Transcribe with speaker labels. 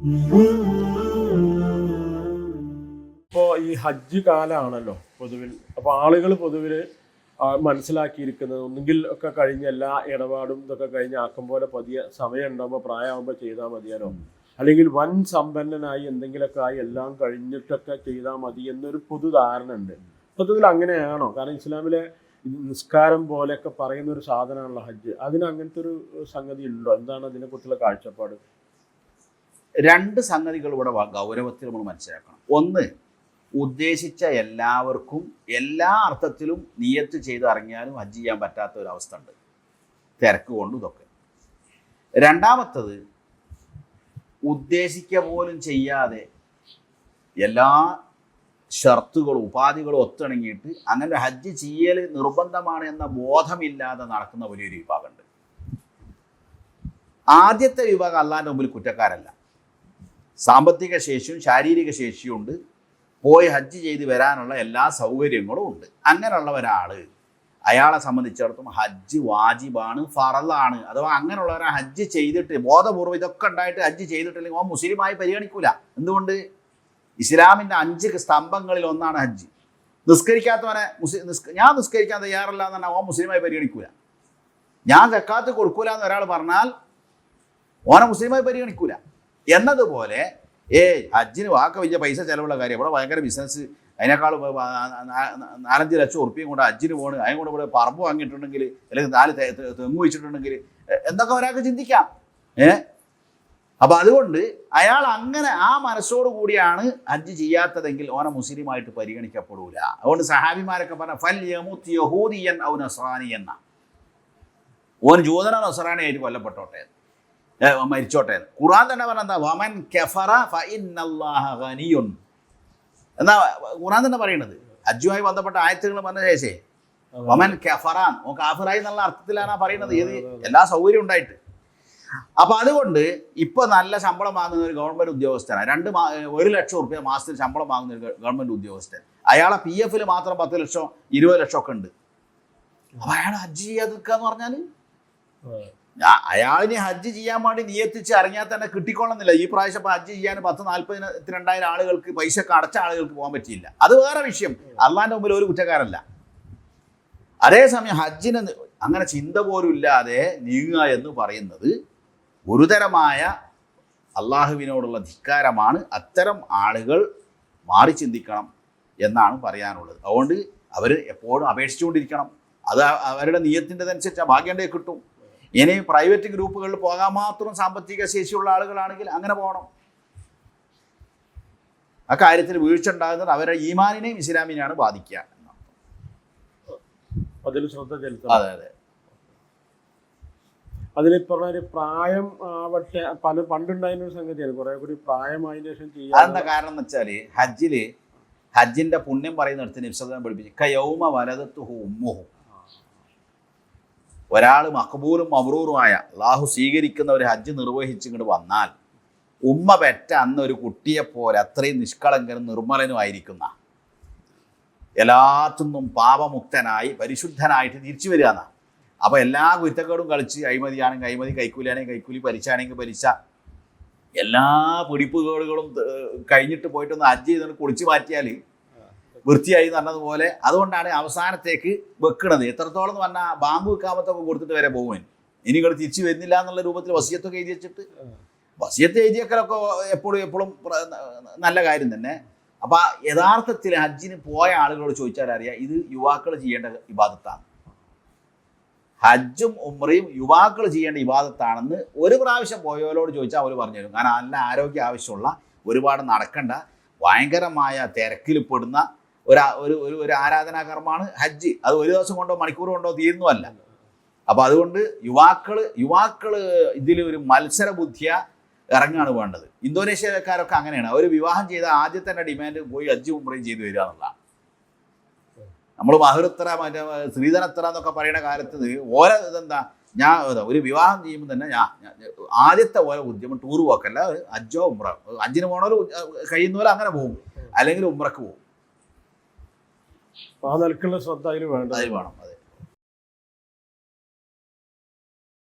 Speaker 1: ഇപ്പോൾ ഈ ഹജ്ജ് കാലാണല്ലോ പൊതുവിൽ. അപ്പോൾ ആളുകൾ പൊതുവിൽ മനസ്സിലാക്കിയിരിക്കുന്നത് ഒന്നുകിൽ ഒക്കെ കഴിഞ്ഞ എല്ലാ ഇടപാടും ഇതൊക്കെ കഴിഞ്ഞ് ആക്കും പോലെ പതിയെ സമയം ഉണ്ടാകുമ്പോൾ പ്രായമാകുമ്പോൾ ചെയ്താൽ മതിയാലോ? അല്ലെങ്കിൽ വൻ സമ്പന്നനായി എന്തെങ്കിലുമൊക്കെ ആയി എല്ലാം കഴിഞ്ഞിട്ടൊക്കെ ചെയ്താൽ മതി എന്നൊരു പൊതുധാരണ ഉണ്ട്. പൊതുവിൽ അങ്ങനെയാണോ? കാരണം ഇസ്ലാമിലെ നിസ്കാരം പോലെയൊക്കെ പറയുന്ന ഒരു സാധനമാണല്ലോ ഹജ്ജ്. അതിന് അങ്ങനത്തെ ഒരു സംഗതി ഉണ്ടോ? എന്താണ് അതിനെക്കുറിച്ചുള്ള കാഴ്ചപ്പാട്?
Speaker 2: രണ്ട് സംഗതികൾ ഇവിടെ ഗൗരവത്തിൽ നമ്മൾ മനസ്സിലാക്കണം. ഒന്ന് ഉദ്ദേശിച്ച എല്ലാവർക്കും എല്ലാ അർത്ഥത്തിലും നിയത്ത് ചെയ്ത് ഇറങ്ങിയാലും ഹജ്ജ് ചെയ്യാൻ പറ്റാത്ത ഒരു ഉണ്ട്. തിരക്ക് കൊണ്ടും ഇതൊക്കെ. രണ്ടാമത്തത് ഉദ്ദേശിക്ക പോലും ചെയ്യാതെ എല്ലാ ഷർത്തുകളും ഉപാധികളും ഒത്തിണങ്ങിയിട്ട് അങ്ങനെ ഹജ്ജ് ചെയ്യൽ നിർബന്ധമാണ് എന്ന ബോധമില്ലാതെ നടക്കുന്ന വലിയൊരു വിഭാഗമുണ്ട്. ആദ്യത്തെ വിഭാഗം അള്ളാന്റെ മുമ്പിൽ കുറ്റക്കാരല്ല. സാമ്പത്തിക ശേഷിയും ശാരീരിക ശേഷിയും ഉണ്ട്. പോയി ഹജ്ജ് ചെയ്ത് വരാനുള്ള എല്ലാ സൗകര്യങ്ങളും ഉണ്ട്. അങ്ങനെയുള്ള ഒരാൾ അയാളെ സംബന്ധിച്ചിടത്തോളം ഹജ്ജ് വാജിബാണ് ഫറലാണ് അഥവാ അങ്ങനെയുള്ള ഒരാൾ ഹജ്ജ് ചെയ്തിട്ട് ബോധപൂർവം ഇതൊക്കെ ഉണ്ടായിട്ട് ഹജ്ജ് ചെയ്തിട്ടില്ലെങ്കിൽ ഓ മുസ്ലിമായി പരിഗണിക്കൂല. എന്തുകൊണ്ട്? ഇസ്ലാമിന്റെ അഞ്ച് സ്തംഭങ്ങളിൽ ഒന്നാണ് ഹജ്ജ്. നിസ്കരിക്കാത്തവനെ മുസ്ലിം ഞാൻ നിസ്കരിക്കാൻ തയ്യാറല്ല എന്ന് പറഞ്ഞാൽ ഓ മുസ്ലിമായി പരിഗണിക്കൂല. ഞാൻ ജക്കാത്ത് കൊടുക്കൂല എന്ന് ഒരാൾ പറഞ്ഞാൽ ഓനെ മുസ്ലിമായി പരിഗണിക്കൂല. എന്നതുപോലെ ഏ ഹജ്ജിന് വാക്ക് വലിയ പൈസ ചിലവുള്ള കാര്യം. ഇവിടെ ഭയങ്കര ബിസിനസ് അതിനേക്കാൾ നാലഞ്ച് ലക്ഷം ഉറുപ്പിയും കൊണ്ട് ഹജ്ജിന് പോണ്. അതിന് കൊണ്ട് ഇവിടെ പറമ്പ് വാങ്ങിയിട്ടുണ്ടെങ്കിൽ അല്ലെങ്കിൽ നാല് തെങ്ങ് വെച്ചിട്ടുണ്ടെങ്കിൽ എന്തൊക്കെ ഒരാൾക്ക് ചിന്തിക്കാം. ഏ? അപ്പൊ അതുകൊണ്ട് അയാൾ അങ്ങനെ ആ മനസ്സോടു കൂടിയാണ് ഹജ്ജ് ചെയ്യാത്തതെങ്കിൽ ഓനെ മുസ്ലിമായിട്ട് പരിഗണിക്കപ്പെടൂല. അതുകൊണ്ട് സഹാബിമാരൊക്കെ പറഞ്ഞ ഫൽ യഹൂദിയൻ ഔ നസ്രാനി എന്ന. ഓൻ ജൂതനോ നസ്രാനിയായിട്ട് കൊല്ലപ്പെട്ടോട്ടെ? ഏ, മരിച്ചോട്ടെ. ഖുറാൻ തന്നെ പറഞ്ഞ വമൻ എന്നാ ഖുർആൻ തന്നെ പറയുന്നത്? അജുമായി ബന്ധപ്പെട്ട ആയത്തുകൾ പറഞ്ഞ ശേഷേ. വമൻ കെഫറാൻ ഓ കാഫിറായി എന്നുള്ള അർത്ഥത്തിലാണ് പറയുന്നത്. ഏത് എല്ലാ സൗകര്യം ഉണ്ടായിട്ട്. അപ്പൊ അതുകൊണ്ട് ഇപ്പൊ നല്ല ശമ്പളം വാങ്ങുന്ന ഒരു ഗവൺമെന്റ് ഉദ്യോഗസ്ഥനാണ്. രണ്ട് ഒരു ലക്ഷം റുപ്യ മാസത്തിൽ ശമ്പളം വാങ്ങുന്ന ഒരു ഗവൺമെന്റ് ഉദ്യോഗസ്ഥൻ. അയാളെ പി എഫിൽ മാത്രം പത്ത് ലക്ഷം ഇരുപത് ലക്ഷം ഒക്കെ ഉണ്ട്. അപ്പൊ അയാൾ ഹജ്ജ് ചെയ്യാതിരിക്കുക എന്ന് പറഞ്ഞാൽ ഞാൻ അയാളിനി ഹജ്ജ് ചെയ്യാൻ വേണ്ടി നിയത്തിച്ച് ഇറങ്ങിയാൽ തന്നെ കിട്ടിക്കൊള്ളുന്നില്ല. ഈ പ്രാവശ്യം ഹജ്ജ് ചെയ്യാൻ പത്ത് നാൽപ്പതിന് രണ്ടായിരം ആളുകൾക്ക് പൈസ അടച്ച ആളുകൾക്ക് പോകാൻ പറ്റിയില്ല. അത് വേറെ വിഷയം. അള്ളാന്റെ മുമ്പിൽ ഒരു കുറ്റക്കാരല്ല. അതേസമയം ഹജ്ജിന് അങ്ങനെ ചിന്ത പോലും ഇല്ലാതെ നീങ്ങുക എന്ന് പറയുന്നത് ഗുരുതരമായ അള്ളാഹുവിനോടുള്ള ധിക്കാരമാണ്. അത്തരം ആളുകൾ മാറി ചിന്തിക്കണം എന്നാണ് പറയാനുള്ളത്. അതുകൊണ്ട് അവർ എപ്പോഴും അപേക്ഷിച്ചുകൊണ്ടിരിക്കണം. അത് അവരുടെ അവരുടെ നിയത്തിന്റെതനുസരിച്ച് ഭാഗ്യണ്ടേ കിട്ടും. ഇനി പ്രൈവറ്റ് ഗ്രൂപ്പുകളിൽ പോകാൻ മാത്രം സാമ്പത്തിക ശേഷിയുള്ള ആളുകളാണെങ്കിൽ അങ്ങനെ പോകണം. ആ കാര്യത്തിൽ വീഴ്ച ഉണ്ടാകുന്നത് അവരുടെ ഈമാനിനെയും ഇസ്ലാമിനെയാണ് ബാധിക്കുക.
Speaker 1: അതിൽ ശ്രദ്ധ ചെലുത്തണം.
Speaker 2: അതെ അതെ.
Speaker 1: അതിൽ പറഞ്ഞ പ്രായം ആവട്ടെ പല പണ്ടുണ്ടായിരുന്ന ഒരു സംഗതിയാണ്. കുറെ കൂടി പ്രായമായതിനു ശേഷം ചെയ്യാം
Speaker 2: അതെന്താ കാരണം എന്ന് വെച്ചാൽ ഹജ്ജിൽ ഹജ്ജിന്റെ പുണ്യം പറയുന്നിടത്ത് നിമിഷം പഠിപ്പിച്ചു കയൗമ വലതത്തുഹു ഉമ്മുഹു. ഒരാൾ മഹബൂലും മബ്രൂറുമായ അള്ളാഹു സ്വീകരിക്കുന്ന ഒരു ഹജ്ജ് നിർവഹിച്ച് ഇങ്ങോട്ട് വന്നാൽ ഉമ്മ പെറ്റ അന്ന് ഒരു കുട്ടിയെ പോലെ അത്രയും നിഷ്കളങ്കനും നിർമ്മലനും ആയിരിക്കുന്ന എല്ലാത്തുനിന്നും പാപമുക്തനായി പരിശുദ്ധനായിട്ട് തിരിച്ചു വരിക എന്നാ. അപ്പൊ എല്ലാ കുറ്റക്കേടും കളിച്ച് അഴിമതിയാണെങ്കിൽ അഴിമതി കൈക്കൂലിയാണെങ്കിൽ കൈക്കൂലി പരിച്ചാണെങ്കിൽ പരിച്ച എല്ലാ പിടിപ്പുകേടുകളും കഴിഞ്ഞിട്ട് പോയിട്ടൊന്ന് ഹജ്ജ് ചെയ്തുകൊണ്ട് കുളിച്ച് മാറ്റിയാൽ വൃത്തിയായി എന്ന് പറഞ്ഞതുപോലെ അതുകൊണ്ടാണ് അവസാനത്തേക്ക് വെക്കണത്. എത്രത്തോളം എന്ന് പറഞ്ഞാൽ ബാമ്പ് വെക്കാമത്തൊക്കെ കൊടുത്തിട്ട് വരെ പോകുവാൻ ഇനി ഇങ്ങോട്ട് തിരിച്ചു വരുന്നില്ല എന്നുള്ള രൂപത്തിൽ വസിയത്തൊക്കെ എഴുതി വെച്ചിട്ട്. വസിയത്ത് എഴുതിയൊക്കെ എപ്പോഴും എപ്പോഴും നല്ല കാര്യം തന്നെ. അപ്പൊ യഥാർത്ഥത്തിൽ ഹജ്ജിന് പോയ ആളുകളോട് ചോദിച്ചാൽ അറിയാം ഇത് യുവാക്കൾ ചെയ്യേണ്ട ഇബാദത്താണ്. ഹജ്ജും ഉമ്രയും യുവാക്കൾ ചെയ്യേണ്ട ഇബാദത്താണെന്ന് ഒരു പ്രാവശ്യം പോയവരോട് ചോദിച്ചാൽ അവർ പറഞ്ഞു തരും. കാരണം നല്ല ആരോഗ്യ ആവശ്യമുള്ള ഒരുപാട് നടക്കേണ്ട ഭയങ്കരമായ തിരക്കിൽ പെടുന്ന ഒരു ഒരു ഒരു ആരാധനാ കർമ്മമാണ് ഹജ്ജ്. അത് ഒരു ദിവസം കൊണ്ടോ മണിക്കൂർ കൊണ്ടോ തീരുന്നുമല്ല അപ്പൊ അതുകൊണ്ട് യുവാക്കൾ യുവാക്കൾ ഇതിൽ ഒരു മത്സര ബുദ്ധിയ ഇറങ്ങാണ് വേണ്ടത്. ഇന്തോനേഷ്യക്കാരൊക്കെ അങ്ങനെയാണ്. അവർ വിവാഹം ചെയ്ത ആദ്യത്തെ തന്നെ ഡിമാൻഡ് പോയി ഹജ്ജ് ഉംറയും ചെയ്തു വരിക എന്നുള്ളതാണ്. നമ്മൾ മഹുരത്ര മറ്റേ ശ്രീധനത്ര എന്നൊക്കെ പറയുന്ന കാലത്ത് ഓരോ ഇതെന്താ ഞാൻ ഒരു വിവാഹം ചെയ്യുമ്പോൾ തന്നെ ഞാൻ ആദ്യത്തെ ഓരോ ഉദ്യമം ടൂർ പോക്കല്ല അജ്ജോ ഉമ്ര അജ്ജിന് പോണവർ കഴിയുന്ന പോലെ അങ്ങനെ പോകും. അല്ലെങ്കിൽ ഉമ്രക്ക് പോകും.
Speaker 1: ആ നിലക്കുള്ള ശ്രദ്ധ അതിന് വേണ്ട
Speaker 2: അതിൽ വേണം.